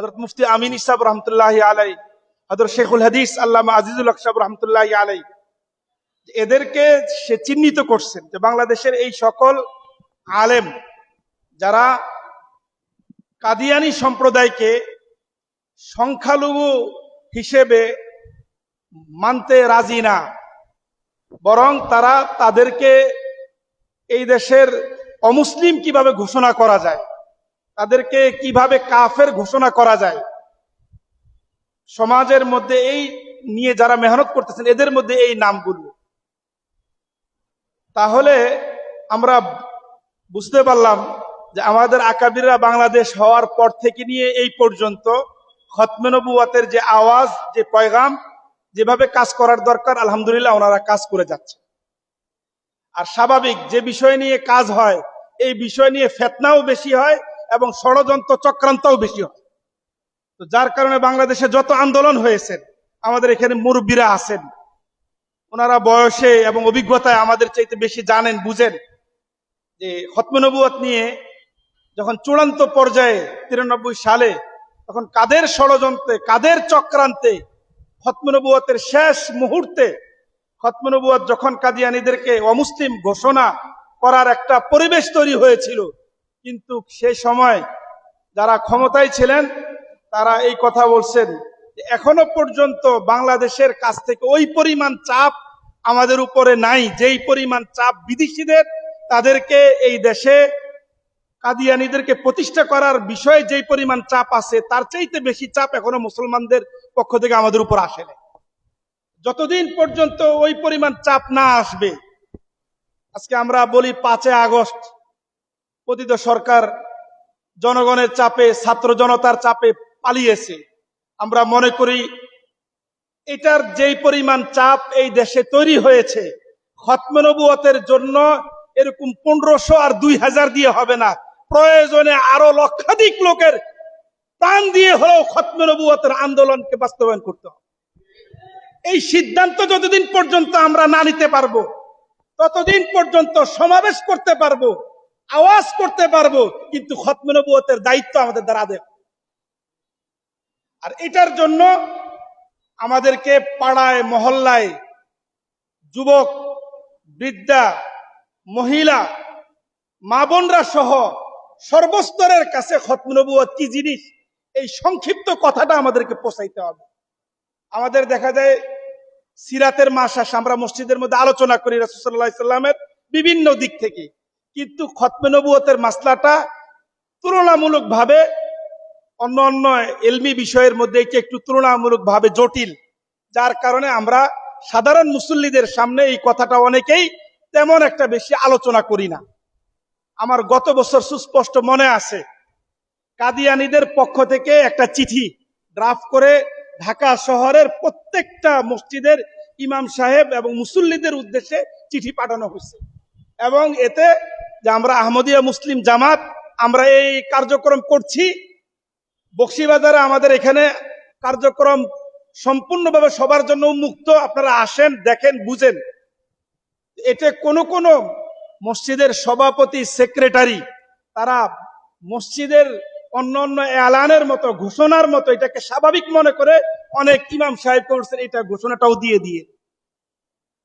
হজরত মুফতি আমিন ইসাব রহমতুল্লাহ আলাই হজরত শেখুল হাদিস আল্লামা আজিজুল আকসাব রহমতুল্লাহ আলাই এদেরকে সে চিহ্নিত করছেন যে বাংলাদেশের এই সকল আলেম যারা কাদিয়ানি সম্প্রদায়কে সংখ্যালঘু হিসেবে মানতে রাজি না, বরং তারা তাদেরকে এই দেশের অমুসলিম কীভাবে ঘোষণা করা যায় তাদেরকে কীভাবে কাফের ঘোষণা করা যায়? সমাজের মধ্যে এই নিয়ে যারা মেহনত করতেছেন, এদের মধ্যে এই নামগুলো। তাহলে আমরা বুঝতে পারলাম যে আমাদের আকাবিরা বাংলাদেশ হওয়ার পর থেকে নিয়ে এই পর্যন্ত খতমেনবুয়াতের যে আওয়াজ, যে পয়গাম, যেভাবে কাজ করার দরকার, আলহামদুলিল্লাহ ওনারা কাজ করে যাচ্ছে। আর স্বাভাবিক যে বিষয় নিয়ে কাজ হয়, এই বিষয় নিয়ে ফেতনাও বেশি হয় এবং ষড়যন্ত্র চক্রান্তও বেশি হয়। তো যার কারণে বাংলাদেশে যত আন্দোলন হয়েছে, আমাদের এখানে মুরব্বীরা আছেন। ওনারা বয়সে এবং অভিজ্ঞতায় আমাদের চাইতে বেশি জানেন, বুঝেন যে হতমনবুয়াত নিয়ে যখন চূড়ান্ত পর্যায়ে তিরানব্বই সালে তখন কাদের ষড়যন্ত্রে, কাদের চক্রান্তে খতমনবুয়াতের শেষ মুহূর্তে খতমনবুয়াত যখন কাদিয়ানিদেরকে অমুসলিম ঘোষণা করার একটা পরিবেশ তৈরি হয়েছিল কিন্তু সে সময় যারা ক্ষমতায় ছিলেন, তারা এই কথা বলছেন এখনও পর্যন্ত বাংলাদেশের কাছ থেকে ওই পরিমাণ চাপ আমাদের উপরে নাই, যেই পরিমাণ চাপ বিদেশিদের, তাদেরকে এই দেশে কাদিয়ানিদেরকে প্রতিষ্ঠা করার বিষয়ে যেই পরিমাণ চাপ আছে, তার চাইতে বেশি চাপ এখনও মুসলমানদের পক্ষ থেকে আমাদের উপর আসে না যতদিন পর্যন্ত ওই পরিমাণ চাপ না আসবে, আজকে আমরা বলি পাঁচে আগস্ট পতিত সরকার জনগণের চাপে, ছাত্র জনতার চাপে পালিয়েছে। আমরা মনে করি এটার যেই পরিমাণ চাপ এই দেশে তৈরি হয়েছে খতমনবুয়তের জন্য এরকম পনেরোশো আর দুই হাজার দিয়ে হবে না। প্রয়োজনে আরও লক্ষাধিক লোকের প্রাণ দিয়ে হলেও খতমনবুয়তের আন্দোলনকে বাস্তবায়ন করতে হবে। এই সিদ্ধান্ত যতদিন পর্যন্ত আমরা না নিতে পারব, ততদিন পর্যন্ত সমাবেশ করতে পারব আওয়াজ করতে পারব, কিন্তু খতমনবুয়তের দায়িত্ব আমাদের দ্বারা দেয় আর এটার জন্য আমাদেরকে পাড়ায়, মহল্লায় যুবক, বৃদ্ধা, মহিলা, মা বোনরা সহ সর্বস্তরের কাছে খতমনবুয়ত কি জিনিস? এই সংক্ষিপ্ত কথাটা আমাদেরকে পৌঁছাইতে হবে। আমাদের দেখা যায়, সিরাতের মাস আসে, আমরা মসজিদের মধ্যে আলোচনা করি রাসুসাল্লাহ সাল্লামের বিভিন্ন দিক থেকে। কিন্তু খতমে নবুয়তের মাসলাটা তুলনামূলক ভাবে অন্য অন্য এলমি বিষয়ের মধ্যে এটি একটু তুলনামূলক ভাবে জটিল, যার কারণে আমরা সাধারণ মুসল্লিদের সামনে এই কথাটা অনেকেই তেমন একটা বেশি আলোচনা করি না। আমার গত বছর সুস্পষ্ট মনে আছে, কাদিয়ানিদের পক্ষ থেকে একটা চিঠি ড্রাফট করে ঢাকা শহরের প্রত্যেকটা মসজিদের ইমাম সাহেব এবং মুসল্লিদের উদ্দেশ্যে চিঠি পাঠানো হয়েছে এবং এতে যে আমরা আহমদিয়া মুসলিম জামাত, আমরা এই কার্যক্রম করছি। বক্সিবাজারে আমাদের এখানে কার্যক্রম সম্পূর্ণভাবে সবার জন্য উন্মুক্ত। আপনারা আসেন, দেখেন, বুঝেন। এতে কোনো কোনো মসজিদের সভাপতি, সেক্রেটারি, তারা মসজিদের অন্য অন্য এলানের মতো, ঘোষণার মতো এটাকে স্বাভাবিক মনে করে অনেক ইমাম সাহেব করছেন, এটা ঘোষণাটাও দিয়ে দিয়ে।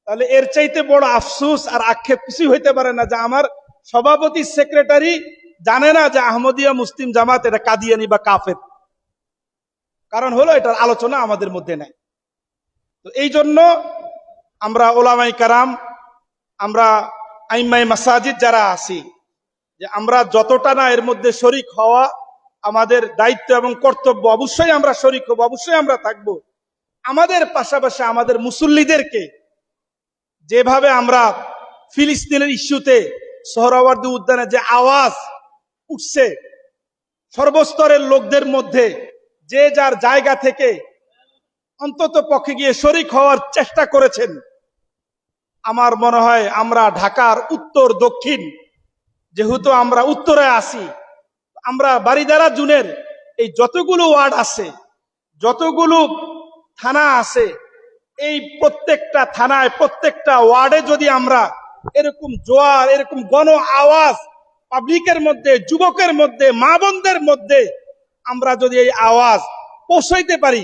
তাহলে এর চাইতে বড় আফসুস আর আক্ষেপ কিছুই হইতে পারে না যে আমার সভাপতি সেক্রেটারি জানে না যে আহমদিয়া মুসলিম জামাত এটা কাদিয়ানি বা কাফের। কারণ হলো এটার আলোচনা আমাদের মধ্যে নাই। তো এই জন্য আমরা ওলামাই কারাম, আমরা আইমাই মাসাজিদ যারা আছি, যে আমরা যতটা না এর মধ্যে শরিক হওয়া আমাদের দায়িত্ব এবং কর্তব্য অবশ্যই আমরা শরিক হব, অবশ্যই আমরা থাকব। আমাদের পাশাপাশি আমাদের মুসল্লিদেরকে যেভাবে আমরা ফিলিস্তিনের ইস্যুতে সোহরাওয়ার্দী উদ্যানে যে আওয়াজ উঠছে, সর্বস্তরের লোকদের মধ্যে যে যার জায়গা থেকে অন্তত পক্ষে গিয়ে শরিক হওয়ার চেষ্টা করেছেন, আমার মনে হয় আমরা ঢাকার উত্তর দক্ষিণ, যেহেতু আমরা উত্তরে আসি আমরা বাড়িদারা জুনের এই যতগুলো ওয়ার্ড আছে, যতগুলো থানা আছে, এই প্রত্যেকটা থানায় প্রত্যেকটা ওয়ার্ডে যদি আমরা এরকম জোয়ার, এরকম গণ আওয়াজ, পাবলিকের মধ্যে, যুবকের মধ্যে, মা বোনদের মধ্যে আমরা যদি এই আওয়াজ পৌঁছাইতে পারি,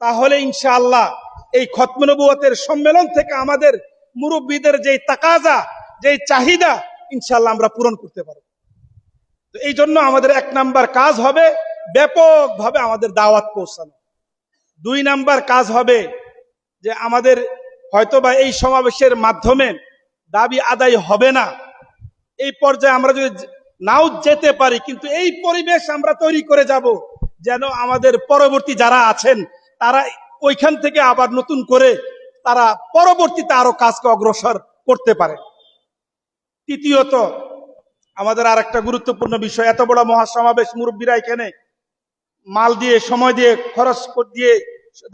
তাহলে ইনশাআল্লাহ এই খতমনবুয়তের সম্মেলন থেকে আমাদের মুরব্বীদের যে তাকাজা যে চাহিদা ইনশাল্লাহ আমরা পূরণ করতে পারব। তো এই জন্য আমাদের এক নাম্বার কাজ হবে ব্যাপকভাবে আমাদের দাওয়াত পৌঁছানো। দুই নাম্বার কাজ হবে যে আমাদের হয়তোবা এই সমাবেশের মাধ্যমে দাবি আদায় হবে না। এই পর্যায়ে আমরা যদি নাও যেতে পারি, কিন্তু এই পরিবেশ আমরা তৈরি করে যাব যেন আমাদের পরবর্তী যারা আছেন, তারা ওইখান থেকে আবার নতুন করে তারা পরবর্তীতে আরও কাজকে অগ্রসর করতে পারে। তৃতীয়ত, আমাদের আর একটা গুরুত্বপূর্ণ বিষয়, এত বড় মহাসমাবেশ মুরব্বীরা এখানে মাল দিয়ে, সময় দিয়ে, খরচ দিয়ে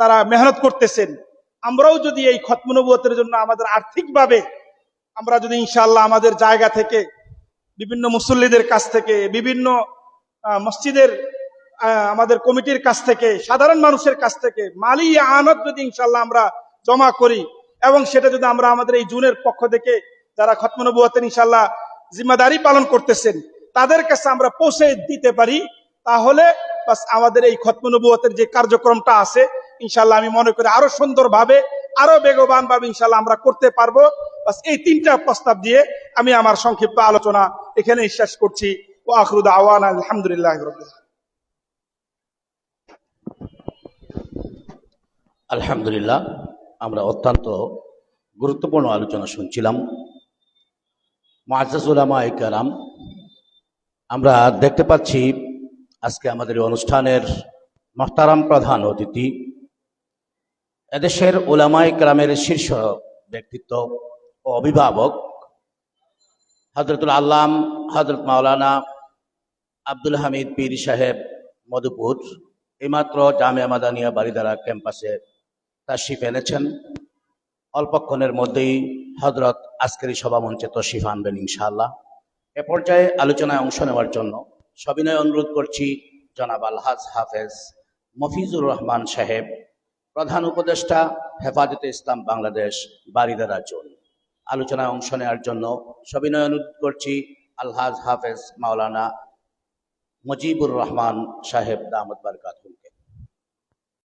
তারা মেহনত করতেছেন। আমরাও যদি এই খতমনবুয়তের জন্য আমাদের আর্থিকভাবে আমরা যদি ইনশাল্লাহ আমাদের জায়গা থেকে বিভিন্ন মুসল্লিদের কাছ থেকে, বিভিন্ন মসজিদের আমাদের কমিটির কাছ থেকে, সাধারণ মানুষের কাছ থেকে মালি আনত যদি ইনশাআল্লাহ আমরা জমা করি এবং সেটা যদি আমরা আমাদের এই জুনের পক্ষ থেকে যারা খতমনবুয়াতের ইনশাল্লাহ জিম্মাদারি পালন করতেছেন, তাদের কাছে আমরা পৌঁছে দিতে পারি, তাহলে বাস আমাদের এই খতমনবুয়াতের যে কার্যক্রমটা আছে ইনশাল্লাহ আমি মনে করি আরও সুন্দরভাবে, আরও বেগবান ভাবে ইনশাআল্লাহ আমরা করতে পারব। এই তিনটা প্রস্তাব দিয়ে আমি আমার সংক্ষিপ্ত আলোচনা এখানে শেষ করছি। ও আখরুদ আওয়ান আলহামদুলিল্লাহ আলহামদুলিল্লাহ, আমরা অত্যন্ত গুরুত্বপূর্ণ আলোচনা শুনছিলাম। মাজাজুলামা ইকারাম আমরা দেখতে পাচ্ছি আজকে আমাদের অনুষ্ঠানের মহতারাম প্রধান অতিথি। এদেশের ওলামা ইকরামের শীর্ষ ব্যক্তিত্ব অভিভাবক হজরতুল আল্লাম হজরত মাওলানা আব্দুল হামিদ পীর সাহেব মধুপুর, এইমাত্র জামিয়া মাদানিয়া বাড়িদারা ক্যাম্পাসে তাশরিফ এনেছেন। অল্পক্ষণের মধ্যেই হজরত আজকের এই সভামঞ্চে তশরিফ আনবেন ইনশাআল্লাহ। এ পর্যায়ে আলোচনায় অংশ নেওয়ার জন্য সবিনয় অনুরোধ করছি জনাব আলহাজ হাফেজ মফিজুর রহমান সাহেব, প্রধান উপদেষ্টা, হেফাজতে ইসলাম বাংলাদেশ বারিদারা জোন। আলোচনায় অংশ নেওয়ার জন্য সবিনয় অনুরোধ করছি আলহাজ হাফেজ মাওলানা মজিবুর রহমান সাহেব দামদ বারকাতুল।